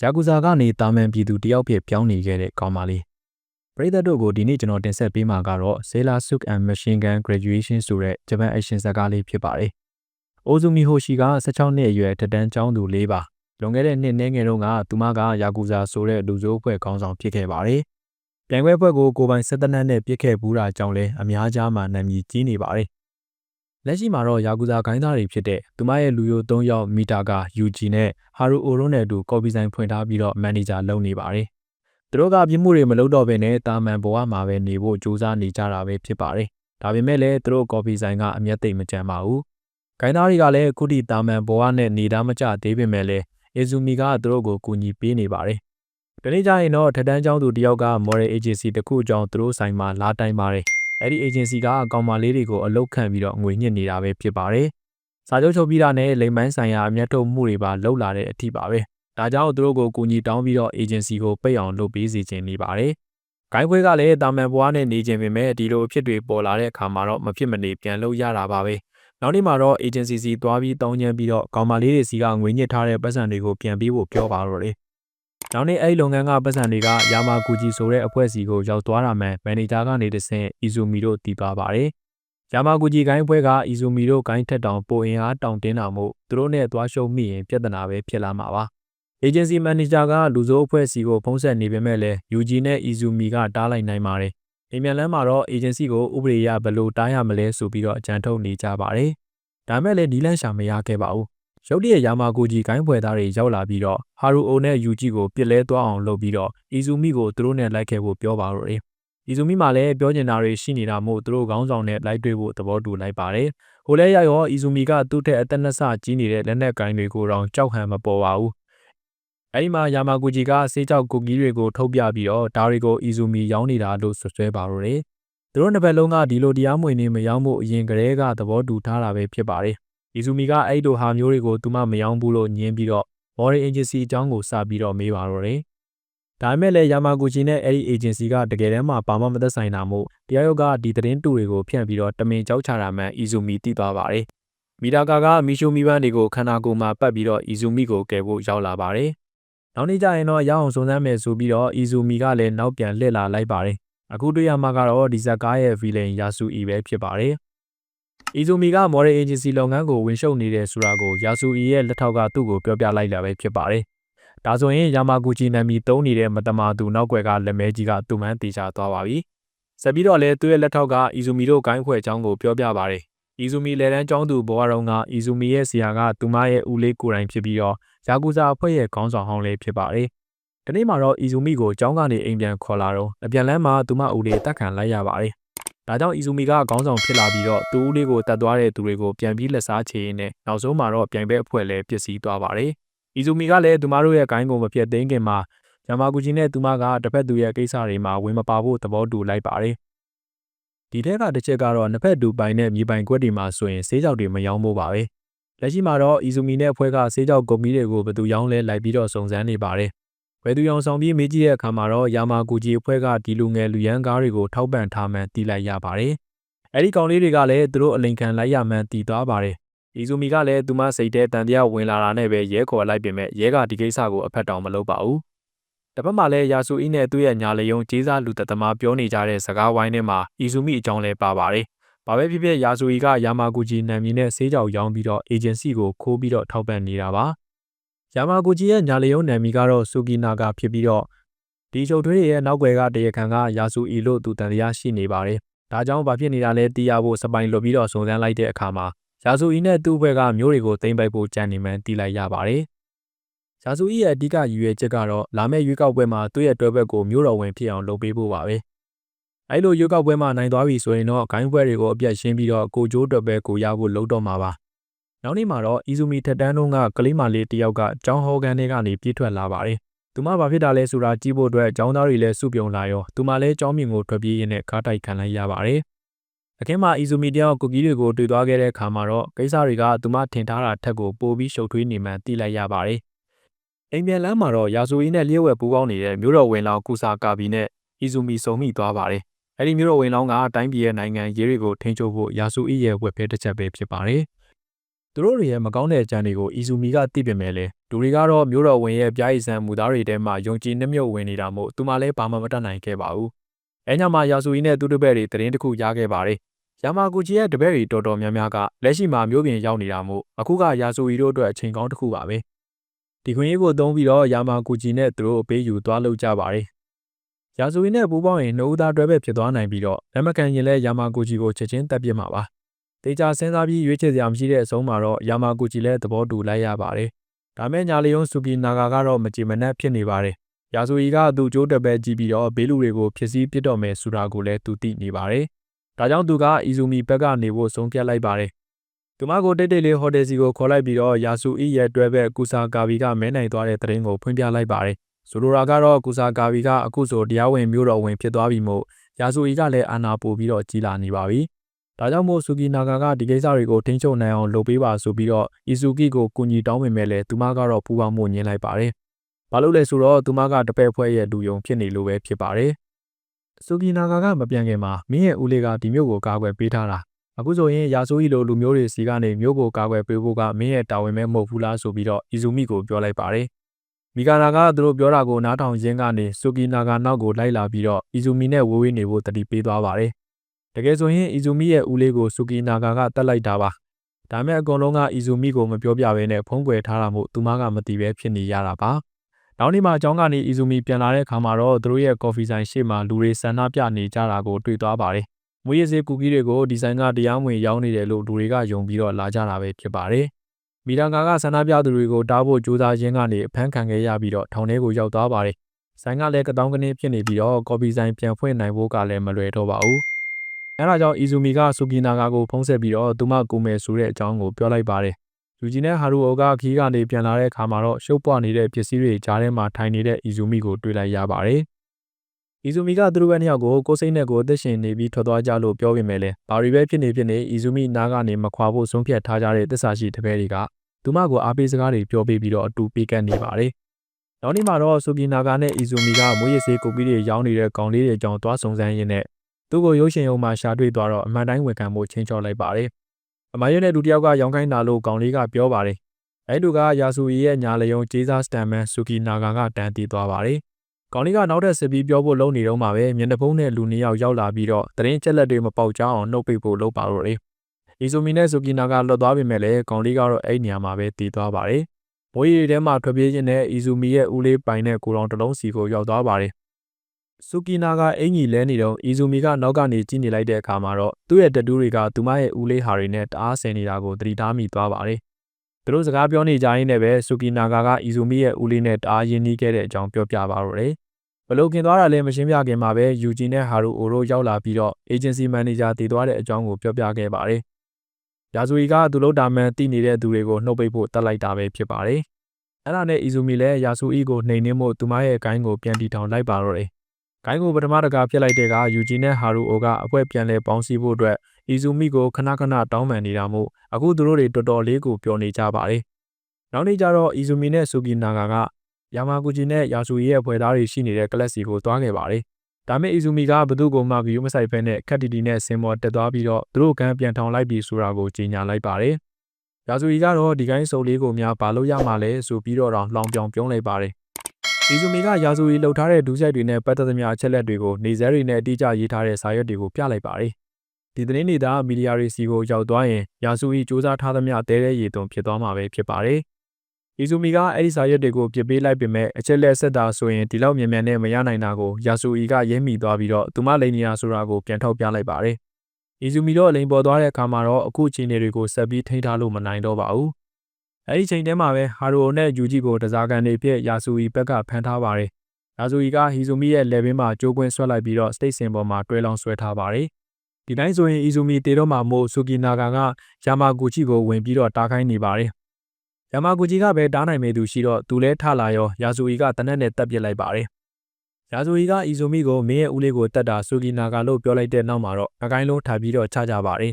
ယာကူဇာကနေတာမန်ပြည်သူတယောက်ဖြစ်ပြောင်းနေခဲ့တဲ့ကောင်မလေးပရိသတ်တို့ကိုဒီနေ့ကျွန်တော်တင်ဆက်ပေးမှာကတော့ Sailor Suit and Machine Gun Graduation ဆိုတဲ့ဂျပန်အရှင်ဇာတ်ကားလေးဖြစ်ပါတယ်။အိုဇူမီဟိုရှီက16နှစ်အရွယ်ထက်တန်းကျောင်းသူလေးပါ။လွန်ခဲ့တဲ့နှစ်နှဲငယ်တုန်းကသူမကယာကူဇာဆိုတဲ့လူစိုးအဖွဲ့ခေါင်းဆောင်ဖြစ်ခဲ့ပါတယ်။ပြိုင်ပွဲဖွဲ့ကိုကိုပိုင်စစ်တနတ်နဲ့ပြစ်ခဲ့ဘူးတာကြောင့်လဲအများကြားမှာနာမည်ကြီးနေပါတယ်။ လက်ရှိမှာတော့ယာကူဇာဂိုင်းသားတွေဖြစ်တဲ့သူမရဲ့လူယို၃ယောက်မီတာကယူဂျီနဲ့ဟာရူအိုရိုနဲ့အတူကော်ပီဆိုင်ဖွင့်ထားပြီးတော့မန်နေဂျာလုပ်နေပါတယ်။သူတို့ကပြစ်မှုတွေမလုပ်တော့ဘဲနဲ့တာမန်ဘဝမှာပဲနေဖို့ကြိုးစားနေကြတာပဲဖြစ်ပါတယ်။ဒါပေမဲ့လည်းသူတို့ကော်ပီဆိုင်ကအမျက်သိမ့်မကြမ်းပါဘူး။ဂိုင်းသားတွေကလည်းခုထိတာမန်ဘဝနဲ့နေတာမကျသေးပေမဲ့လည်းအီဇူမီကသူတို့ကိုကူညီပေးနေပါတယ်။ဒီနေ့ကျရင်တော့ထက်တန်းကျောင်းသူတယောက်က Model Agency တစ်ခုအကြောင်းသူတို့ဆိုင်မှာလာတိုင်ပါတယ်။ အဲ့ဒီ agency ကကောင်မလေးတွေကိုအလုပ်ခံပြီးတော့ငွေညှစ်နေတာပဲဖြစ်ပါတယ်။စာချုပ်ချုပ်ပြီးတာနဲ့လိမ်မိုင်းဆိုင်ရာအမျက်ထုတ်မှုတွေပါလုပ်လာတဲ့အထိပါပဲ။ဒါကြောင့်သူတို့ကိုကူညီတောင်းပြီးတော့ agency ကိုပိတ်အောင်လုပ်ပေးစီခြင်းနေပါတယ်။ဂိုင်းခွဲကလည်းတာမန်ဘွားနဲ့နေခြင်းပေမဲ့ဒီလိုအဖြစ်တွေပေါ်လာတဲ့အခါမှာတော့မဖြစ်မနေပြန်လုပ်ရတာပါပဲ။နောက်နေ့မှာတော့ agency စီသွားပြီးတောင်းချမ်းပြီးတော့ကောင်မလေးတွေစီကငွေညှစ်ထားတဲ့ပတ်စံတွေကိုပြန်ပေးဖို့ပြောပါတော့တယ်။ နောက်နေ့အဲ့ဒီလုပ်ငန်းကပတ်စံတွေကယာမာကူဂျီဆိုတဲ့အဖွဲ့အစည်းကိုရောက်သွားတာမှန်မန်နေဂျာကနေတဆင့်အီဇူမီတို့တည်သွားပါတယ်။ယာမာကူဂျီဂိုင်းပွဲကအီဇူမီတို့ဂိုင်းထက်တောင်ပိုအင်အားတောင်တင်းတာမို့သူတို့နဲ့သွားရှုံးမိရင်ပြဿနာပဲဖြစ်လာမှာပါ။ agency manager ကလူစိုးအဖွဲ့အစည်းကိုဖုံးဆက်နေပေမဲ့လည်း UG နဲ့ Izumi ကတားလိုက်နိုင်ပါတယ်။အိမ်မြန်လန်းမှာတော့ agency ကိုဥပဒေအရဘယ်လိုတားရမလဲဆိုပြီးတော့အကြံထုတ်နေကြပါတယ်။ဒါမဲ့လည်းဒီလန့်ရှာမရခဲ့ပါဘူး။ ရုတ်တရက်ယာမာကိုဂျီဂိုင်းပွဲသားတွေရောက်လာပြီးတော့ဟာရူအိုနဲ့ယူဂျီကိုပြစ်လဲသွားအောင်လုပ်ပြီးတော့အီဇူမီကိုသူတို့နဲ့လိုက်ခဲ့ဖို့ပြောပါတော့တယ်။အီဇူမီမှလည်းပြောကျင်တာတွေရှိနေတာမို့သူတို့ခေါင်းဆောင်နဲ့လိုက်တွေ့ဖို့သဘောတူလိုက်ပါတယ်။ဟိုလဲရရောအီဇူမီကသူ့ထက်အသက်နှစ်ဆကြီးနေတဲ့လက်နက်ကိုင်းတွေကိုတော့ကြောက်ဟန်မပေါ်ပါဘူး။အဲဒီမှာယာမာကူဂျီကဆေးကြောက်ကူကီးတွေကိုထုတ်ပြပြီးတော့ဒါတွေကိုအီဇူမီရောင်းနေတာလို့ဆွဆွဲပါတော့တယ်။သူတို့နှစ်ဘက်လုံးကဒီလိုတရားမဝင်နေမရောင်းဖို့အရင်ကတည်းကသဘောတူထားတာပဲဖြစ်ပါတယ်။ အီဇူမီကအဲ့လိုဟာမျိုးတွေကိုသူမှမရောင်းဘူးလို့ညင်းပြီးတော့ Model Agency အကြောင်းကိုစပြီးတော့မေးပါတော့တယ်။ဒါပေမဲ့လည်းယာမာဂူချီနဲ့အဲ့ဒီ agency ကတကယ်တမ်းမှဘာမှမသက်ဆိုင်တာမို့တရားရုံးကဒီသတင်းတူတွေကိုဖြန့်ပြီးတော့တမင်ကြောက်ချတာမှန်အီဇူမီသိသွားပါတယ်။မီတာကာကမီရှိုမီပန်းတွေကိုခန္ဓာကိုယ်မှာပတ်ပြီးတော့အီဇူမီကိုကယ်ဖို့ရောက်လာပါတယ်။နောက်နေ့ကျရင်တော့ရအောင်စုံစမ်းမယ်ဆိုပြီးတော့အီဇူမီကလည်းနောက်ပြန်လှည့်လာလိုက်ပါတယ်။အခုတွေ့ရမှာကတော့ဒီဇက်ကားရဲ့ villain ယာဆူအီပဲဖြစ်ပါတယ်။ အီဇူမီက Model Agency လုပ်ငန်းကိုဝင်ရှုပ်နေတယ်ဆိုတာကိုယာဆူအီရဲ့လက်ထောက်ကသူ့ကိုပြောပြလိုက်တာပဲဖြစ်ပါတယ်။ဒါဆိုရင်ယာမာဂူချီနာမီတုံးနေတဲ့မတမာသူနောက်ွယ်ကလက်မဲကြီးကသူ့မှန်းတေချာသွားပါပြီ။ဆက်ပြီးတော့လည်းသူ့ရဲ့လက်ထောက်ကအီဇူမီတို့ဂိုင်းခွဲအကြောင်းကိုပြောပြပါတယ်။အီဇူမီလက်တန်းကျောင်းသူဘဝတုန်းကအီဇူမီရဲ့ဆရာကသူမရဲ့ဦးလေးကိုယ်တိုင်ဖြစ်ပြီးတော့ယာကူဇာအဖွဲ့ရဲ့ခေါင်းဆောင်ဟောင်းလေးဖြစ်ပါတယ်။ဒီနေ့မှာတော့အီဇူမီကိုကျောင်းကနေအိမ်ပြန်ခေါ်လာတော့အပြန်လန်းမှာသူမဦးလေးတက်ခံလိုက်ရပါတယ်။ ဒါကြောင့်အီဇူမီကခေါင်းဆောင်ဖြစ်လာပြီးတော့သူဦးလေးကိုတတ်သွားတဲ့သူတွေကိုပြန်ပြီးလက်စားချေရင်းနဲ့နောက်ဆုံးမှာတော့ပြိုင်ပွဲအဖွဲ့လည်းပျက်စီးသွားပါတယ်။အီဇူမီကလည်းသူမတို့ရဲ့ဂိုင်းကိုမပြတ်သိမ်းခင်မှာဂျာမာဂူဂျီနဲ့သူမကတစ်ဖက်သူရဲ့ကိစ္စတွေမှာဝင်မပါဖို့သဘောတူလိုက်ပါတယ်။ဒီထက်ကတစ်ချက်ကတော့နှစ်ဖက်တူပိုင်နဲ့မြေပိုင်ကွက်တွေမှာဆိုရင်ဆေးကြောက်တွေမယောင်းဖို့ပါပဲ။လက်ရှိမှာတော့အီဇူမီနဲ့အဖွဲ့ကဆေးကြောက်ကုမ္ပဏီတွေကိုဘယ်သူယောင်းလဲလိုက်ပြီးတော့စုံစမ်းနေပါတယ်။ ဘယ်သူယောင်ဆောင်ပြီးမေးကြည့်တဲ့အခါမှာတော့ယာမာဂူဂျီအဖွဲ့ကဒီလူငယ်လူရန်ကားတွေကိုထောက်ပံ့ထားမှန်းသိလိုက်ရပါတယ်။အဲဒီကောင်လေးတွေကလည်းသူတို့အလိန်ခံလိုက်ရမှန်းသိသွားပါတယ်။အီဇူမီကလည်းသူမစိတ်ထဲတန်တရားဝင်လာတာနဲ့ပဲရဲခေါ်လိုက်ပေမဲ့ရဲကဒီကိစ္စကိုအဖက်တောင်မလုပ်ပါဘူး။တစ်ဖက်မှာလည်းယာဆူအီနဲ့သူ့ရဲ့ညာလေယုံဂျေးစားလူသက်သမားပြောနေကြတဲ့စကားဝိုင်းထဲမှာအီဇူမီအကြောင်းလဲပါပါတယ်။ဘာပဲဖြစ်ဖြစ်ယာဆူအီကယာမာဂူဂျီနာမည်နဲ့ဆေးကြောင်ရောင်းပြီးတော့အေဂျင်စီကိုခိုးပြီးတော့ထောက်ပံ့နေတာပါ။ ယာမာဂူဂျီရဲ့ညာလေယုံနာမည်ကတော့ဆူကီနာဂါဖြစ်ပြီးတော့ဒီချုပ်ထွေးရဲ့နောက်ွယ်ကတရခံကယာဆူအီလို့သူတန်တရားရှိနေပါတယ်။ဒါကြောင့်ဘာဖြစ်နေတာလဲတီးရဖို့စပိုင်လွတ်ပြီးတော့စုံစမ်းလိုက်တဲ့အခါမှာယာဆူအီနဲ့သူ့ဘက်ကမျိုးတွေကိုသိမ့်ပိုက်ဖို့ကြံနေမှန်းတီးလိုက်ရပါတယ်။ယာဆူအီရဲ့အဓိကရည်ရွယ်ချက်ကတော့လာမယ့်ရွေးကောက်ပွဲမှာသူ့ရဲ့တွဲဘက်ကိုမျိုးတော်ဝင်ဖြစ်အောင်လုပ်ပေးဖို့ပါပဲ။အဲလိုရွေးကောက်ပွဲမှာနိုင်သွားပြီဆိုရင်တော့ဂိုင်းပွဲတွေကိုအပြတ်ရှင်းပြီးတော့ကိုကျိုးတွက်ပဲကိုရဖို့လုပ်တော့မှာပါ။ နောက်နေ့မှာတော့အီဇူမီထက်တန်းလုံးကကလေးမလေးတယောက်ကကျောင်းဟောကန်ထဲကနေပြေးထွက်လာပါတယ်။သူမဘာဖြစ်တာလဲဆိုတာကြည့်ဖို့အတွက်ကျောင်းသားတွေလည်းစုပြုံလာရောသူမလည်းကျောင်းမြင်ကိုထွက်ပြေးရင်းနဲ့ကားတိုက်ခံလိုက်ရပါတယ်။အခင်းမှာအီဇူမီတယောက်ကူကီးတွေကိုတွေ့သွားခဲ့တဲ့အခါမှာတော့ကိစ္စတွေကသူမထင်ထားတာထက်ကိုပိုပြီးရှုပ်ထွေးနေမှန်းသိလိုက်ရပါတယ်။အိမ်ပြန်လမ်းမှာတော့ယာဆူအီနဲ့လျှက်ဝက်ပူးပေါင်းနေတဲ့မြို့တော်ဝင်လောင်ကူစာကာဘီနဲ့အီဇူမီစုံမိသွားပါတယ်။အဲဒီမြို့တော်ဝင်လောင်ကတိုင်းပြည်ရဲ့နိုင်ငံရေးတွေကိုထိန်းချုပ်ဖို့ယာဆူအီရဲ့ဝက်ဖဲတစ်ချက်ပဲဖြစ်ပါတယ်။ သူတို့တွေရဲ့မကောင်းတဲ့အကြံတွေကိုအီဇူမီကသိပင်မဲ့လဲဒလူတွေကတော့မျိုးတော်ဝင်ရဲ့ပြားရည်ဆန်မူသားတွေထဲမှာယုံကြည်နှမြုပ်ဝင်နေတာမို့သူမှလည်းဘာမှမတတ်နိုင်ခဲ့ပါဘူး။အဲညမှာယာဆူအီနဲ့သူ့တပည့်တွေတရင်တစ်ခုရခဲ့ပါတယ်။ယာမာဂူချီရဲ့တပည့်တွေတော်တော်များများကလက်ရှိမှာမျိုးပြင်ရောက်နေတာမို့အခုကယာဆူအီတို့အတွက်အချိန်ကောင်းတစ်ခုပါပဲ။ဒီခွင့်ရေးကိုသုံးပြီးတော့ယာမာဂူချီနဲ့သူတို့အပေးယူသွားလုပ်ကြပါတယ်။ယာဆူအီနဲ့ပူးပေါင်းရင်နှုတ်သားတွဲပဲဖြစ်သွားနိုင်ပြီးတော့လက်မကန်ရင်လည်းယာမာဂူချီကိုချက်ချင်းတက်ပြစ်မှာပါ။ တေချာစဉ်းစားပြီးရွေးချယ်စရာမရှိတဲ့အဆုံးမှာတော့ယာမာဂူချီလည်းသဘောတူလိုက်ရပါတယ်။ဒါမဲ့ညာလီယုံဆူကီနာဂါကတော့မကြည်မနှက်ဖြစ်နေပါတယ်။ယာဆူအီကသူ့ကြိုးတက်ပဲကြည့်ပြီးတော့ဘေးလူတွေကိုဖြစ်စည်းပစ်တော့မယ်ဆိုတာကိုလည်းသူသိနေပါတယ်။ဒါကြောင့်သူကအီဇူမီဘက်ကနေဖို့ဆုံးဖြတ်လိုက်ပါတယ်။သူမကိုတိတ်တိတ်လေးဟိုတယ်စီကိုခေါ်လိုက်ပြီးတော့ယာဆူအီရဲ့တွဲဘက်ကူဆာကာဗီကမဲနိုင်သွားတဲ့တရင်ကိုဖွင့်ပြလိုက်ပါတယ်။ဆိုလိုတာကတော့ကူဆာကာဗီကအခုဆိုတရားဝင်မျိုးတော်ဝင်ဖြစ်သွားပြီမို့ယာဆူအီကလည်းအာနာပို့ပြီးတော့ကြီးလာနေပါပြီ။ ဒါကြောင့်မို့ဆူကီနာဂါကဒီကိစ္စတွေကိုထိန်းချုပ်နိုင်အောင်လုပ်ပေးပါဆိုပြီးတော့အီဇူကီကိုကူညီတောင်းပေမဲ့လည်းသူမကတော့ပူပေါင်းမှုညင်လိုက်ပါတယ်။ဘာလို့လဲဆိုတော့သူမကတပည့်ဖွဲ့ရဲ့လူယုံဖြစ်နေလို့ပဲဖြစ်ပါတယ်။ဆူကီနာဂါကမပြန်ခင်မှာမင်းရဲ့ဦးလေးကဒီမျိုးကိုကာကွယ်ပေးထားတာ။အခုဆိုရင်ယာဆိုအီလိုလူမျိုးတွေစီကနေမျိုးကိုကာကွယ်ပေးဖို့ကမင်းရဲ့တာဝန်ပဲမဟုတ်ဘူးလားဆိုပြီးတော့အီဇူမီကိုပြောလိုက်ပါတယ်။မီကာနာကသူတို့ပြောတာကိုနားထောင်ရင်းကနေဆူကီနာဂါနောက်ကိုလိုက်လာပြီးတော့အီဇူမီနဲ့ဝေးဝေးနေဖို့တတိပေးသွားပါတယ်။ တကယ်ဆိုရင်အီဇူမီရဲ့ဦးလေးကိုဆူကီနာဂါကတတ်လိုက်တာပါ။ဒါမဲ့အကုန်လုံးကအီဇူမီကိုမပြောပြဘဲနဲ့ဖုံးကွယ်ထားတာမို့သူမကမသိပဲဖြစ်နေရတာပါ။နောက်နေ့မှအကြောင်းကနေအီဇူမီပြန်လာတဲ့အခါမှာတော့သူတို့ရဲ့ကော်ဖီဆိုင်ရှေ့မှာလူတွေဆန္ဒပြနေကြတာကိုတွေ့သွားပါတယ်။မွေးရစေးကူကီးတွေကိုဒီဇိုင်းကတရားမဝင်ရောင်းနေတယ်လို့လူတွေကယုံပြီးတော့လာကြတာပဲဖြစ်ပါတယ်။မီရန်ကာကဆန္ဒပြသူတွေကိုတားဖို့ကြိုးစားခြင်းကနေအဖမ်းခံခဲ့ရပြီးတော့ထောင်ထဲကိုရောက်သွားပါတယ်။ဆိုင်ကလည်းကတောင်းကနေဖြစ်နေပြီးတော့ကော်ဖီဆိုင်ပြန်ဖွင့်နိုင်ဖို့ကလည်းမလွယ်တော့ပါဘူး။ အဲဒါကြောင့်အီဇူမီကဆူကီနာဂါကိုဖုံးဆက်ပြီးတော့သူမကူမယ်ဆိုတဲ့အကြောင်းကိုပြောလိုက်ပါတယ်။ယူဂျီနဲ့ဟာရူအိုကခီးကနေပြန်လာတဲ့အခါမှာတော့ရှုပ်ပွားနေတဲ့ပစ္စည်းတွေကြားထဲမှာထိုင်နေတဲ့အီဇူမီကိုတွေ့လိုက်ရပါတယ်။အီဇူမီကသူတို့ဘက်နှစ်ယောက်ကိုကိုယ်စိတ်နဲ့ကိုယ်အသက်ရှင်နေပြီးထွက်သွားကြလို့ပြောပေမဲ့လည်းဘာရီပဲဖြစ်နေဖြစ်နေအီဇူမီနားကနေမခွာဖို့ဆုံးဖြတ်ထားကြတဲ့သစ္စာရှိတပည့်တွေကသူမကိုအားပေးစကားတွေပြောပေးပြီးတော့အတူပေးကပ်နေပါတယ်။နောက်နေ့မှာတော့ဆူကီနာဂါနဲ့အီဇူမီကမွေးရစေးကိုကြီးတွေရောင်းနေတဲ့ကောင်လေးတွေအကြောင်းသွားစုံစမ်းရင်းနဲ့ သူ့ကိုရုပ်ရှင်ရုံမှာရှာတွေ့သွားတော့အမှန်တိုင်းဝန်ခံမှုချင်းချော်လိုက်ပါတယ်။အမယွနဲ့လူတယောက်ကရောင်းခိုင်းတာလို့ကောင်လေးကပြောပါတယ်။အဲလူကယာဆူရီရဲ့ညာလယုံဂျေးစားစတန်မန်ဆူကီနာဂါကတန်တီသွားပါတယ်။ကောင်လေးကနောက်ထပ်စစ်ပြီးပြောဖို့လုပ်နေတော့မှပဲမျက်နှာဖုံးနဲ့လူနှစ်ယောက်ရောက်လာပြီးတော့တရင်ချက်လက်တွေမပေါက်ကြအောင်နှုတ်ပိတ်ဖို့လုပ်ပါတော့တယ်။အီဆိုမီနဲ့ဆူကီနာကလွတ်သွားပေမဲ့လည်းကောင်လေးကတော့အဲ့နေရာမှာပဲတည်သွားပါတယ်။ဘိုးရီထဲမှာထွက်ပြေးခြင်းနဲ့အီဇူမီရဲ့ဦးလေးပိုင်နဲ့ကိုတော်တလုံးစီကိုရောက်သွားပါတယ် ဆူကီနာကအင်ကြီးလဲနေတော့အီဇူမီကနောက်ကနေကြည့်နေလိုက်တဲ့အခါမှာတော့သူ့ရဲ့တတူးတွေကသူမရဲ့ဦးလေးဟာတွေနဲ့တအားဆင်နေတာကိုသတိထားမိသွားပါတယ်။သူတို့စကားပြောနေကြရင်းနဲ့ပဲဆူကီနာကအီဇူမီရဲ့ဦးလေးနဲ့တအားရင်းနှီးခဲ့တဲ့အကြောင်းပြောပြပါတော့တယ်။ဘလို့ခင်သွားတာလဲမရှင်းပြခင်မှာပဲယူဂျီနဲ့ဟာရူအိုတို့ရောက်လာပြီးတော့အေဂျင်စီမန်နေဂျာတည်သွားတဲ့အကြောင်းကိုပြောပြခဲ့ပါတယ်။ရာဇူီကသူတို့တာမန်တည်နေတဲ့သူတွေကိုနှုတ်ပိတ်ဖို့တက်လိုက်တာပဲဖြစ်ပါတယ်။အဲ့ဒါနဲ့အီဇူမီလည်းယာဆူအီကိုနှိမ်နှင်းမှုသူမရဲ့အကိုင်းကိုပြန်တီထောင်လိုက်ပါတော့တယ် ဂိုင်းကိုပထမတကာပြစ်လိုက်တဲ့ကယူဂျီနဲ့ဟာရူအိုကအပွဲပြန်လဲပေါင်းစည်းဖို့အတွက်အီဇူမီကိုခဏခဏတောင်းပန်နေတာမို့အခုသူတို့တွေတော်တော်လေးကိုပျော်နေကြပါတယ်။နောက်နေ့ကျတော့အီဇူမီနဲ့ဆူကီနာဂါကယာမာဂူဂျီနဲ့ယာဆူရီရဲ့ဖွဲ့သားတွေရှိနေတဲ့ကလပ်စီကိုသွားခဲ့ပါတယ်။ဒါမဲ့အီဇူမီကဘသူ့ကိုမှဂယူမဆိုင်ဖဲနဲ့ခက်တီတီနဲ့ဆင်မော်တက်သွားပြီးတော့သူတို့ကန်းပြန်ထောင်လိုက်ပြီးဆိုတာကိုကြေညာလိုက်ပါတယ်။ယာဆူရီကတော့ဒီကိုင်းစုပ်လေးကိုများဘာလို့ရမှာလဲဆိုပြီးတော့လောင်ပြောင်ပြုံးလိုက်ပါတယ် ဒီဇူမီကယာဇူရီလှုပ်ထားတဲ့ဒူးဆိုင်တွေနဲ့ပတ်သက်သမျှအချက်လက်တွေကိုနေဇဲတွေနဲ့အတိအကျရေးထားတဲ့စာရွက်တွေကိုပြလိုက်ပါတယ်။ဒီသတင်းတွေသာမီဒီယာတွေစီကိုရောက်သွားရင်ယာဇူရီစူးစမ်းထားသမျှတဲတဲ့ရည်သွန်ဖြစ်သွားမှာပဲဖြစ်ပါတယ်။ဒီဇူမီကအဲ့ဒီစာရွက်တွေကိုပြစ်ပေးလိုက်ပေမဲ့အချက်လက်ဆက်တာဆိုရင်ဒီလောက်မြန်မြန်နဲ့မရနိုင်တာကိုယာဇူရီကရင်းမိသွားပြီးတော့သူမလိန်နီယာဆိုတာကိုပြန်ထောက်ပြလိုက်ပါတယ်။ဒီဇူမီတော့အလိန်ပေါ်သွားတဲ့အခါမှာတော့အခုအခြေအနေတွေကိုဆက်ပြီးထိန်းထားလို့မနိုင်တော့ပါဘူး။ အဲ့ဒီချိန်ထဲမှာပဲဟာရိုနဲ့ယူဂျီကိုတစားကန်တွေဖြစ်ယာဆူအီဘက်ကဖမ်းထားပါတယ်။ယာဆူအီကဟီဇူမီရဲ့လေဘင်းမှာကြိုးကွင်းဆွဲလိုက်ပြီးတော့စတိတ်စင်ပေါ်မှာတွဲလောင်းဆွဲထားပါတယ်။ဒီတိုင်းဆိုရင်အီဇူမီတေတော့မှာမို့ဆူကီနာဂါကယာမာဂူချီကိုဝင်ပြီးတော့တားခိုင်းနေပါတယ်။ယာမာဂူချီကပဲတားနိုင်မဲ့သူရှိတော့သူလဲထလာရောယာဆူအီကတနက်နဲ့တက်ပစ်လိုက်ပါတယ်။ယာဆူအီကအီဇူမီကိုမင်းရဲ့ဦးလေးကိုတတ်တာဆူကီနာဂါလို့ပြောလိုက်တဲ့နောက်မှာတော့အကိုင်းလုံးထားပြီးတော့ချကြပါတယ်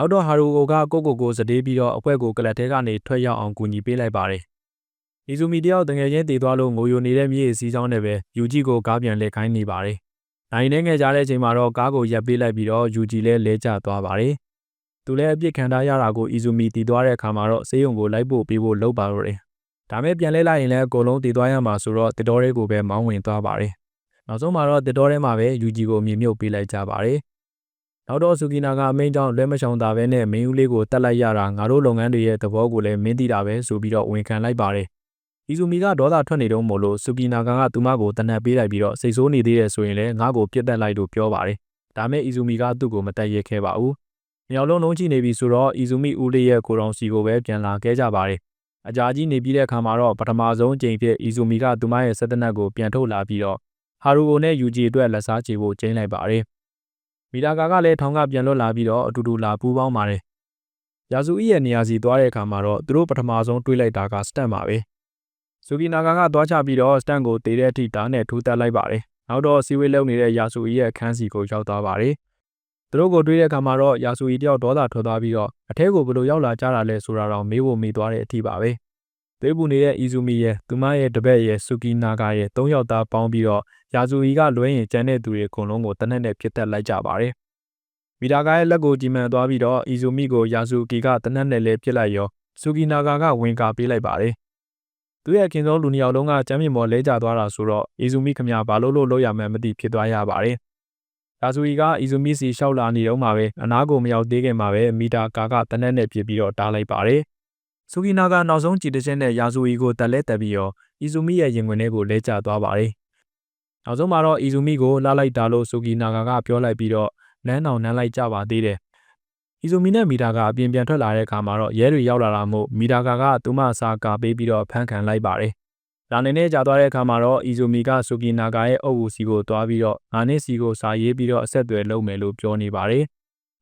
နောက်တော့ဟာရူကိုကကိုကိုကိုစတေးပြီးတော့အကွက်ကိုကလပ်ထဲကနေထွက်ရောက်အောင်ကူညီပေးလိုက်ပါတယ်။အီဇူမီတယောက်တငယ်ချင်းတည်သွားလို့ငိုယိုနေတဲ့မြေစီးချောင်းနဲ့ပဲယူဂျီကိုကားပြန်လက်ခိုင်းနေပါတယ်။နိုင်နေငယ်ကြတဲ့အချိန်မှာတော့ကားကိုရပ်ပေးလိုက်ပြီးတော့ယူဂျီလည်းလဲကျသွားပါတယ်။သူလည်းအပြစ်ခံထားရတာကိုအီဇူမီတည်သွားတဲ့အခါမှာတော့ဆေးရုံကိုလိုက်ဖို့ပေးဖို့လုပ်ပါတော့တယ်။ဒါမဲ့ပြန်လဲလိုက်ရင်လည်းအကုန်လုံးတည်သွားရမှာဆိုတော့တစ်တော်တွေကိုပဲမောင်းဝင်သွားပါတယ်။နောက်ဆုံးမှာတော့တစ်တော်ထဲမှာပဲ UG ကိုမြေမြုပ်ပေးလိုက်ကြပါတယ်။ နောက်တော့ဆူကီနာကအမိန့်ကြောင့်လွဲမချောင်တာပဲနဲ့မင်းဦးလေးကိုတတ်လိုက်ရတာငါတို့လုပ်ငန်းတွေရဲ့သဘောကိုလည်းမင်းသိတာပဲဆိုပြီးတော့ဝန်ခံလိုက်ပါတယ်။အီဇူမီကဒေါသထွက်နေတော့မို့လို့ဆူကီနာကသူမကိုတနက်ပေးလိုက်ပြီးတော့စိတ်ဆိုးနေသေးတယ်ဆိုရင်လည်းငါ့ကိုပြစ်တက်လိုက်လို့ပြောပါတယ်။ဒါမဲ့အီဇူမီကသူ့ကိုမတက်ရဲခဲ့ပါဘူး။မြောက်လုံးလုံးကြည့်နေပြီဆိုတော့အီဇူမီဦးလေးရဲ့ကိုတော်စီကိုပဲပြန်လာခဲ့ကြပါတယ်။အကြာကြီးနေပြီးတဲ့အခါမှာတော့ပထမဆုံးအကြိမ်ဖြစ်အီဇူမီကသူမရဲ့စက်တနက်ကိုပြန်ထုတ်လာပြီးတော့ဟာရူအိုနဲ့ယူဂျီအတွက်လက်စားချေဖို့ကျင်းလိုက်ပါတယ်။ မီလာကာကလည်းထောင်ကပြန်လွတ်လာပြီးတော့အတူတူလာပူးပေါင်းပါတယ်။ယာဇူအီရဲ့နေရာစီသွားတဲ့အခါမှာတော့သူတို့ပထမဆုံးတွေးလိုက်တာကစတန်ပါပဲ။ဆူကီနာကာကသွားချပြီးတော့စတန်ကိုတေတဲ့အထိတားနဲ့ထိုးတက်လိုက်ပါတယ်။နောက်တော့စီဝေးလုံနေတဲ့ယာဇူအီရဲ့ခန်းစီကိုရောက်သွားပါတယ်။သူတို့ကိုတွေးတဲ့အခါမှာတော့ယာဆူအီတယောက်ဒေါသထွက်သွားပြီးတော့အထဲကိုဘယ်လိုရောက်လာကြတာလဲဆိုတာတော့မေးဖို့မေးသွားတဲ့အထိပါပဲ။ သွေးပူနေတဲ့အီဇူမီရဲ့သူမရဲ့တပည့်ရဲ့ဆူကီနာဂါရဲ့၃ယောက်သားပေါင်းပြီးတော့ယာဇူအီကလွဲရင်ကျန်တဲ့သူတွေအကုန်လုံးကိုတနက်နဲ့ပြစ်တက်လိုက်ကြပါတယ်။မီတာဂါရဲ့လက်ကိုကြည်မှန်သွားပြီးတော့အီဇူမီကိုယာဇူကီကတနက်နဲ့လည်းပြစ်လိုက်ရောဆူကီနာဂါကဝင်ကာပေးလိုက်ပါတယ်။သူရဲ့ခင်ဆုံးလူနှစ်ယောက်လုံးကကျမ်းမြေမော်လဲကျသွားတာဆိုတော့အီဇူမီခမဘာလို့လို့လောက်ရမှန်းမသိဖြစ်သွားရပါတယ်။ယာဇူအီကအီဇူမီစီရှောက်လာနေတော့မှပဲအနားကိုမရောက်သေးခင်မှာပဲမီတာကာကတနက်နဲ့ပြစ်ပြီးတော့တားလိုက်ပါတယ်။ ဆူကီနာကနောက်ဆုံးကြည်တချင်းနဲ့ယာဇူအီကိုတက်လဲတက်ပြီးတော့အီဇူမီရဲ့ရင်ခွင်ထဲကိုလဲကျသွားပါတယ်။နောက်ဆုံးမှာတော့အီဇူမီကိုလာလိုက်တာလို့ဆူကီနာကပြောလိုက်ပြီးတော့နန်းအောင်နန်းလိုက်ကြပါသေးတယ်။အီဇူမီနဲ့မီတာကအပြင်ပြန်ထွက်လာတဲ့အခါမှာတော့ရဲတွေရောက်လာတာမို့မီတာကကသူမစာကာပေးပြီးတော့ဖမ်းခံလိုက်ပါတယ်။လာနေနဲ့ကြာသွားတဲ့အခါမှာတော့အီဇူမီကဆူကီနာဂါရဲ့အုပ်ဦးစီကိုတွားပြီးတော့ငါနဲ့စီကိုစာရေးပြီးတော့အဆက်အသွယ်လုပ်မယ်လို့ပြောနေပါတယ်။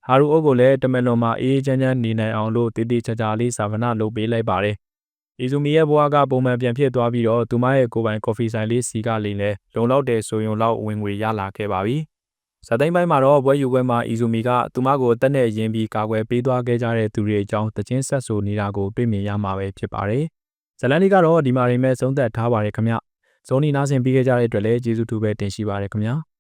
ဟာရူအုပ်ကိုလည်းတမန်လွန်မှာအေးချမ်းချမ်းနေနိုင်အောင်လို့တည်တည်ချာချာလေးစာဗနာလုပ်ပေးလိုက်ပါတယ်။အီဇူမီရဲ့ဘဝကပုံမှန်ပြန်ဖြစ်သွားပြီးတော့သူမရဲ့ကိုယ်ပိုင်ကော်ဖီဆိုင်လေးစီကလေးလည်းလုံလောက်တယ်ဆိုရင်လောက်ဝင်ငွေရလာခဲ့ပါပြီ။ဇာတိန်ပိုင်းမှာတော့ဘွဲယူပွဲမှာအီဇူမီကသူမကိုတက်နဲ့ရင်ပြီးကာကွယ်ပေးသွားခဲ့ကြတဲ့သူတွေအကြောင်းတခြင်းဆက်ဆိုနေတာကိုတွေ့မြင်ရမှာပဲဖြစ်ပါတယ်။ဇလန်ဒီကတော့ဒီမှာရင်မဲ့ဆုံးသက်ထားပါတယ်ခင်ဗျ။ဇုံနီနာဆင်ပြီးခဲ့ကြတဲ့အတွက်လည်းကျေးဇူးတူပဲတင်ရှိပါတယ်ခင်ဗျာ။